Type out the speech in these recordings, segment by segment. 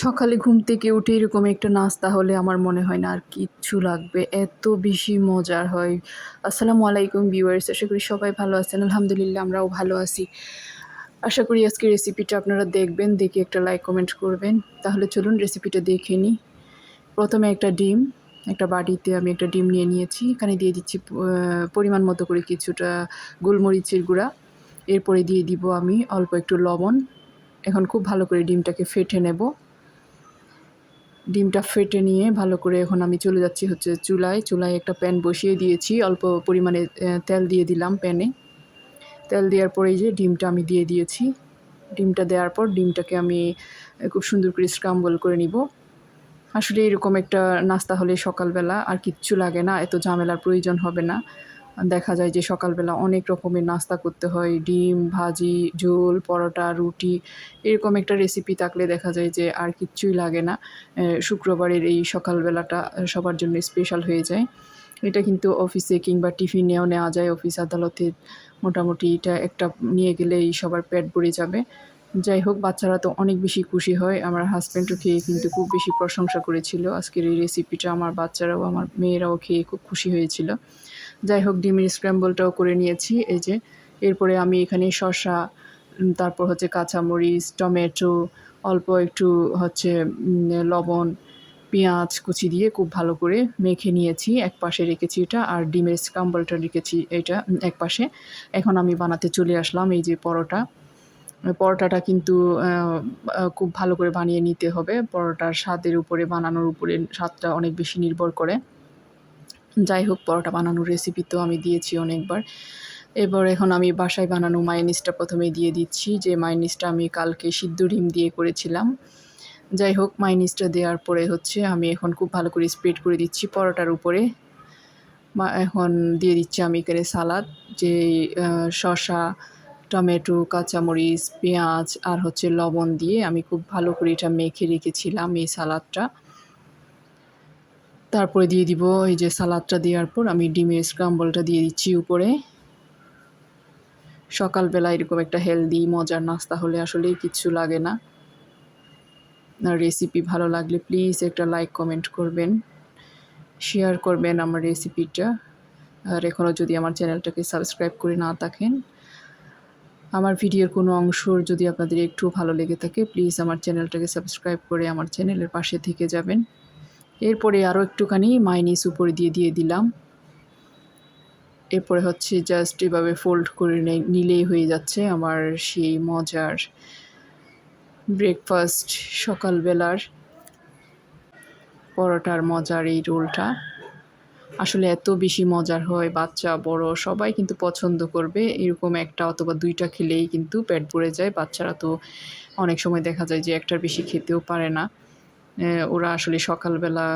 সকালে ঘুম থেকে উঠে এরকম একটা নাস্তা হলে আমার মনে হয় না আর কিচ্ছু লাগবে। এত বেশি মজার হয়। আসসালামু আলাইকুম ভিউয়ার্স, আশা করি সবাই ভালো আছেন। আলহামদুলিল্লাহ আমরাও ভালো আছি। আশা করি আজকে রেসিপিটা আপনারা দেখবেন, দেখে একটা লাইক কমেন্ট করবেন। তাহলে চলুন রেসিপিটা দেখে নিই প্রথমে একটা ডিম, একটা বাটিতে আমি একটা ডিম নিয়ে নিয়েছি। এখানে দিয়ে দিচ্ছি পরিমাণ মতো করে কিছুটা গোলমরিচের গুঁড়া। এরপরে দিয়ে দিব আমি অল্প একটু লবণ। এখন খুব ভালো করে ডিমটাকে ফেটে নেব। ডিমটা ফেটে নিয়ে ভালো করে এখন আমি চলে যাচ্ছি হচ্ছে চুলায়। চুলায় একটা প্যান বসিয়ে দিয়েছি, অল্প পরিমাণে তেল দিয়ে দিলাম প্যানে। তেল দেওয়ার পরে এই যে ডিমটা আমি দিয়ে দিয়েছি। ডিমটা দেওয়ার পর ডিমটাকে আমি খুব সুন্দর করে স্ক্রাম্বল করে নিব। আসলে এরকম একটা নাস্তা হলে সকালবেলা আর কিচ্ছু লাগে না, এত ঝামেলার প্রয়োজন হবে না। দেখা যায় যে সকালবেলা অনেক রকমের নাস্তা করতে হয়, ডিম, ভাজি, ঝোল, পরোটা, রুটি, এরকম একটা রেসিপি থাকলে দেখা যায় যে আর কিচ্ছুই লাগে না। শুক্রবারের এই সকালবেলাটা সবার জন্য স্পেশাল হয়ে যায়। এটা কিন্তু অফিসে কিংবা টিফিনেও নেওয়া যায়। অফিস আদালতে মোটামুটি এটা একটা নিয়ে গেলেই সবার পেট ভরে যাবে। যাই হোক, বাচ্চারা তো অনেক বেশি খুশি হয়। আমার হাজব্যান্ডও খেয়ে কিন্তু খুব বেশি প্রশংসা করেছিল। আজকের এই রেসিপিটা আমার বাচ্চারাও, আমার মেয়েরাও খেয়ে খুব খুশি হয়েছিল। যাই হোক ডিমের স্ক্র্যাম্বলটাও করে নিয়েছি। এই যে, এরপরে আমি এখানে শসা তারপর হচ্ছে কাঁচামরিচ, টমেটো, অল্প একটু হচ্ছে লবণ, পেঁয়াজ কুচি দিয়ে খুব ভালো করে মেখে নিয়েছি। এক পাশে রেখেছি এটা আর ডিমের স্ক্রাম্বলটা রেখেছি এটা এক পাশে। এখন আমি বানাতে চলে আসলাম এই যে পরোটা। পরোটাটা কিন্তু খুব ভালো করে বানিয়ে নিতে হবে। পরোটার স্বাদের উপরে, বানানোর উপরে স্বাদটা অনেক বেশি নির্ভর করে। যাই হোক পরোটা বানানোর রেসিপি তো আমি দিয়েছি অনেকবার। এবার এখন আমি বাসায় বানানো মায়োনিজটা প্রথমে দিয়ে দিচ্ছি। যে মায়োনিজটা আমি কালকে সিদ্ধ ডিম দিয়ে করেছিলাম। যাই হোক মায়োনিজটা দেওয়ার পরে হচ্ছে আমি এখন খুব ভালো করে স্প্রেড করে দিচ্ছি পরোটার উপরে। এখন দিয়ে দিচ্ছি আমি এখানে সালাদ, যে শসা, টমেটো, কাঁচামরিচ, পেঁয়াজ আর হচ্ছে লবণ দিয়ে আমি খুব ভালো করে এটা মেখে রেখেছিলাম এই সালাদটা। তারপরে দিয়ে দিব এই যে সালাদটা দেওয়ার পর আমি ডিমের স্ক্রাম্বলটা দিয়ে দিচ্ছি উপরে। সকালবেলা এরকম একটা হেলদি মজার নাস্তা হলে আসলে কিচ্ছু লাগে না। আর রেসিপি ভালো লাগলে প্লিজ একটা লাইক কমেন্ট করবেন। শেয়ার করবেন আমার রেসিপিটা আর এখনও যদি আমার চ্যানেলটাকে সাবস্ক্রাইব করে না থাকেন, আমার ভিডিওর কোনো অংশ যদি আপনাদের একটু ভালো লেগে থাকে প্লিজ আমার চ্যানেলটাকে সাবস্ক্রাইব করে আমার চ্যানেলের পাশে থেকে যাবেন। এরপরে আরও একটুখানি মাইনিস উপরে দিয়ে দিয়ে দিলাম। এরপরে হচ্ছে জাস্ট এভাবে ফোল্ড করে নিলেই হয়ে যাচ্ছে আমার সেই মজার ব্রেকফাস্ট সকালবেলার পরোটার মজার এই রোলটা। আসলে এত বেশি মজার হয়, বাচ্চা, বড়, সবাই কিন্তু পছন্দ করবে। এরকম একটা অথবা দুইটা খেলেই কিন্তু পেট ভরে যায়। বাচ্চারা তো অনেক সময় দেখা যায় যে একটার বেশি খেতেও পারে না। ওরা আসলে সকালবেলা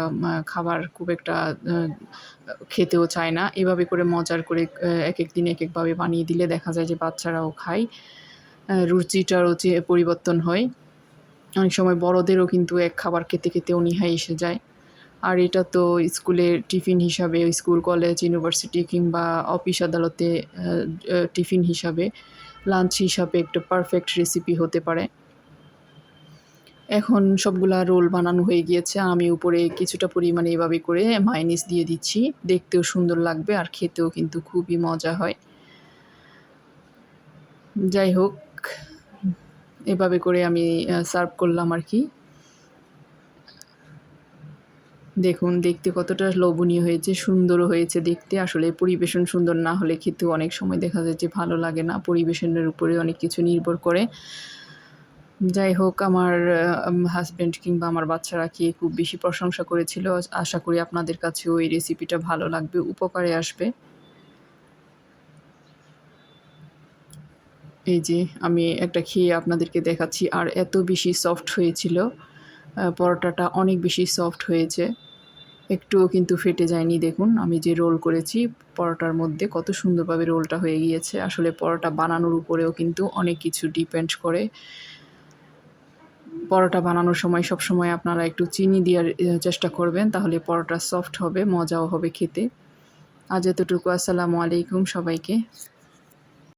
খাবার খুব একটা খেতেও চায় না। এভাবে করে মজার করে এক এক দিন এক একভাবে বানিয়ে দিলে দেখা যায় যে বাচ্চারাও খায়। রুচিটারও যে পরিবর্তন হয়। অনেক সময় বড়দেরও কিন্তু এক খাবার খেতে খেতে অনীহা এসে যায়। আর এটা তো স্কুলের টিফিন হিসাবে, স্কুল, কলেজ, ইউনিভার্সিটি কিংবা অফিস আদালতে টিফিন হিসাবে, লাঞ্চ হিসাবে একটা পারফেক্ট রেসিপি হতে পারে। এখন সবগুলা রোল বানানো হয়ে গিয়েছে। আমি উপরে কিছুটা পরিমাণে এভাবে করে মাইনিস দিয়ে দিচ্ছি। দেখতেও সুন্দর লাগবে আর খেতেও কিন্তু খুবই মজা হয়। যাই হোক, এভাবে করে আমি সার্ভ করলাম আর কি। দেখুন, দেখতে কতটা লোভনীয় হয়েছে, সুন্দরও হয়েছে দেখতে। আসলে পরিবেশন সুন্দর না হলে খেতেও অনেক সময় দেখা যায় যে ভালো লাগে না। পরিবেশনের উপরে অনেক কিছু নির্ভর করে। যাই হোক আমার হাজব্যান্ড কিংবা আমার বাচ্চারা খেয়ে খুব বেশি প্রশংসা করেছিল? আশা করি আপনাদের কাছেও এই রেসিপিটা ভালো লাগবে, উপকারে আসবে। এই যে, আমি একটা খেয়ে আপনাদেরকে দেখাচ্ছি, আর এত বেশি সফট হয়েছিল। পরোটাটা অনেক বেশি সফট হয়েছে। একটুও কিন্তু ফেটে যায়নি, দেখুন, আমি যে রোল করেছি, পরোটার মধ্যে কত সুন্দরভাবে রোলটা হয়ে গিয়েছে। আসলে পরোটা বানানোর উপরেও কিন্তু অনেক কিছু ডিপেন্ড করে। পরোটা বানানোর সময় সব সময় আপনারা একটু চিনি দেওয়ার চেষ্টা করবেন, তাহলে পরোটা সফট হবে, মজাও হবে খেতে। আজ এতটুকু, আসসালামু আলাইকুম সবাইকে।